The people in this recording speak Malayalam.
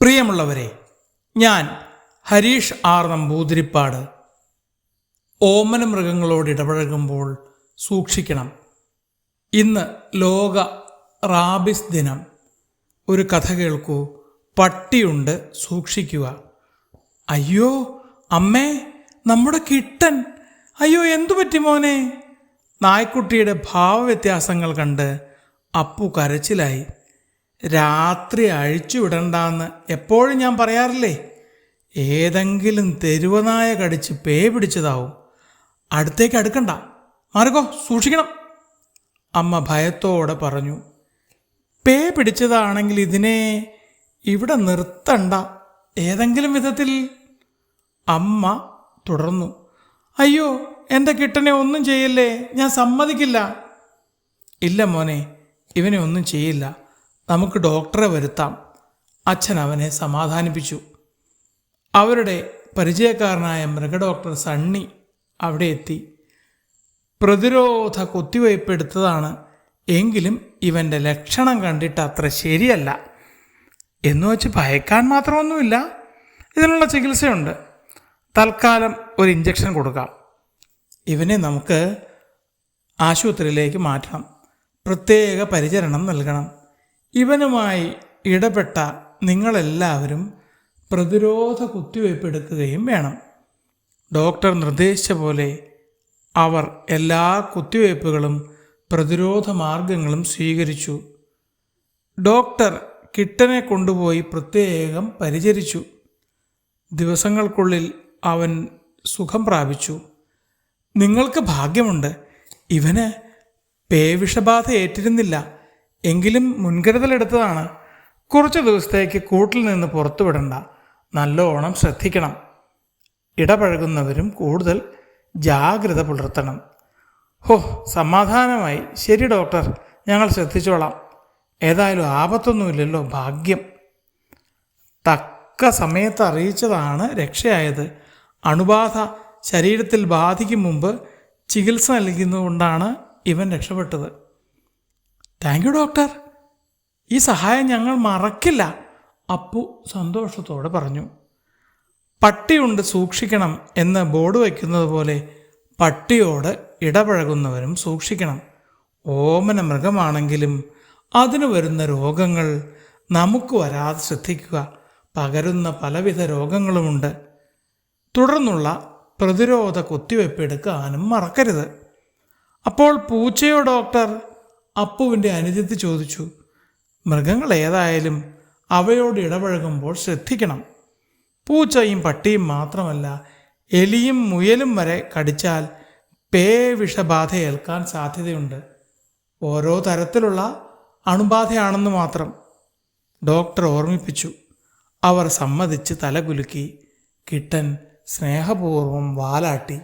പ്രിയമുള്ളവരെ ഞാൻ ഹരീഷ് ആർ നമ്പൂതിരിപ്പാട്. ഓമന മൃഗങ്ങളോട് ഇടപഴകുമ്പോൾ സൂക്ഷിക്കണം. ഇന്ന് ലോക റാബിസ് ദിനം. ഒരു കഥ കേൾക്കൂ. പട്ടിയുണ്ട് സൂക്ഷിക്കുക. അയ്യോ അമ്മേ നമ്മുടെ കിട്ടൻ. അയ്യോ എന്തു പറ്റി മോനെ? നായ്ക്കുട്ടിയുടെ ഭാവവ്യത്യാസങ്ങൾ കണ്ട് അപ്പു കരച്ചിലായി. രാത്രി അഴിച്ചു വിടണ്ടെന്ന് എപ്പോഴും ഞാൻ പറയാറില്ലേ? ഏതെങ്കിലും തെരുവനായ കടിച്ച് പേ പിടിച്ചതാവും. അടുത്തേക്ക് അടുക്കണ്ട. മാറിക്കോ സൂക്ഷിക്കണം. അമ്മ ഭയത്തോടെ പറഞ്ഞു പേ പിടിച്ചതാണെങ്കിൽ ഇതിനെ ഇവിടെ നിർത്തണ്ട. ഏതെങ്കിലും വിധത്തിൽ. അമ്മ തുടർന്നു അയ്യോ എന്റെ കിട്ടനെ ഒന്നും ചെയ്യല്ലേ? ഞാൻ സമ്മതിക്കില്ല. ഇല്ല മോനെ ഇവനെ ഒന്നും ചെയ്യില്ല. നമുക്ക് ഡോക്ടറെ വരുത്താം. അച്ഛൻ അവനെ സമാധാനിപ്പിച്ചു. അവരുടെ പരിചയക്കാരനായ മൃഗഡോക്ടർ സണ്ണി അവിടെ എത്തി. പ്രതിരോധ കുത്തിവയ്പ് എടുത്തതാണ്. എങ്കിലും ഇവന്റെ ലക്ഷണം കണ്ടിട്ട് അത്ര ശരിയല്ല. എന്ന് വെച്ച് ഭയക്കാൻ മാത്രമൊന്നുമില്ല. ഇതിനുള്ള ചികിത്സയുണ്ട്. തൽക്കാലം ഒരു ഇഞ്ചക്ഷൻ കൊടുക്കാം. ഇവനെ നമുക്ക് ആശുപത്രിയിലേക്ക് മാറ്റണം. പ്രത്യേക പരിചരണം നൽകണം. ഇവനുമായി ഇടപെട്ട നിങ്ങളെല്ലാവരും പ്രതിരോധ കുത്തിവയ്പ് എടുക്കുകയും വേണം. ഡോക്ടർ നിർദ്ദേശിച്ച പോലെ അവർ എല്ലാ കുത്തിവയ്പ്പുകളും പ്രതിരോധ മാർഗങ്ങളും സ്വീകരിച്ചു. ഡോക്ടർ കിട്ടനെ കൊണ്ടുപോയി പ്രത്യേകം പരിചരിച്ചു. ദിവസങ്ങൾക്കുള്ളിൽ അവൻ സുഖം പ്രാപിച്ചു. നിങ്ങൾക്ക് ഭാഗ്യമുണ്ട്. ഇവന് പേവിഷബാധ ഏറ്റിരുന്നില്ല എങ്കിലും മുൻകരുതലെടുത്തതാണ് കുറച്ച് ദിവസത്തേക്ക് കൂട്ടിൽ നിന്ന് പുറത്തുവിടണ്ട നല്ലോണം ശ്രദ്ധിക്കണം. ഇടപഴകുന്നവരും കൂടുതൽ ജാഗ്രത പുലർത്തണം. ഹോ സമാധാനമായി. ശരി ഡോക്ടർ. ഞങ്ങൾ ശ്രദ്ധിച്ചോളാം. ഏതായാലും ആപത്തൊന്നുമില്ലല്ലോ ഭാഗ്യം. തക്ക സമയത്ത് അറിയിച്ചതാണ് രക്ഷയായത്. അണുബാധ ശരീരത്തിൽ ബാധിക്കും മുമ്പ് ചികിത്സ നൽകുന്നതുകൊണ്ടാണ് ഇവൻ രക്ഷപ്പെട്ടത്. താങ്ക് യു ഡോക്ടർ ഈ സഹായം ഞങ്ങൾ മറക്കില്ല. അപ്പു സന്തോഷത്തോടെ പറഞ്ഞു. പട്ടിയുണ്ട് സൂക്ഷിക്കണം എന്ന് ബോർഡ് വയ്ക്കുന്നത് പോലെ പട്ടിയോട് ഇടപഴകുന്നവരും സൂക്ഷിക്കണം. ഓമന മൃഗമാണെങ്കിലും അതിന് വരുന്ന രോഗങ്ങൾ നമുക്ക് വരാതെ ശ്രദ്ധിക്കുക. പകരുന്ന പലവിധ രോഗങ്ങളുമുണ്ട്. തുടർന്നുള്ള പ്രതിരോധ കുത്തിവയ്പ് എടുക്കാനും മറക്കരുത്. അപ്പോൾ പൂച്ചയോ ഡോക്ടർ അപ്പുവിന്റെ അനുജത്തി ചോദിച്ചു മൃഗങ്ങൾ ഏതായാലും അവയോട് ഇടപഴകുമ്പോൾ ശ്രദ്ധിക്കണം. പൂച്ചയും പട്ടിയും മാത്രമല്ല എലിയും മുയലും വരെ കടിച്ചാൽ പേ വിഷബാധ ഏൽക്കാൻ സാധ്യതയുണ്ട്. ഓരോ തരത്തിലുള്ള അണുബാധയാണെന്ന് മാത്രം. ഡോക്ടർ ഓർമ്മിപ്പിച്ചു. അവർ സമ്മതിച്ച് തലകുലുക്കി കിട്ടൻ സ്നേഹപൂർവം വാലാട്ടി.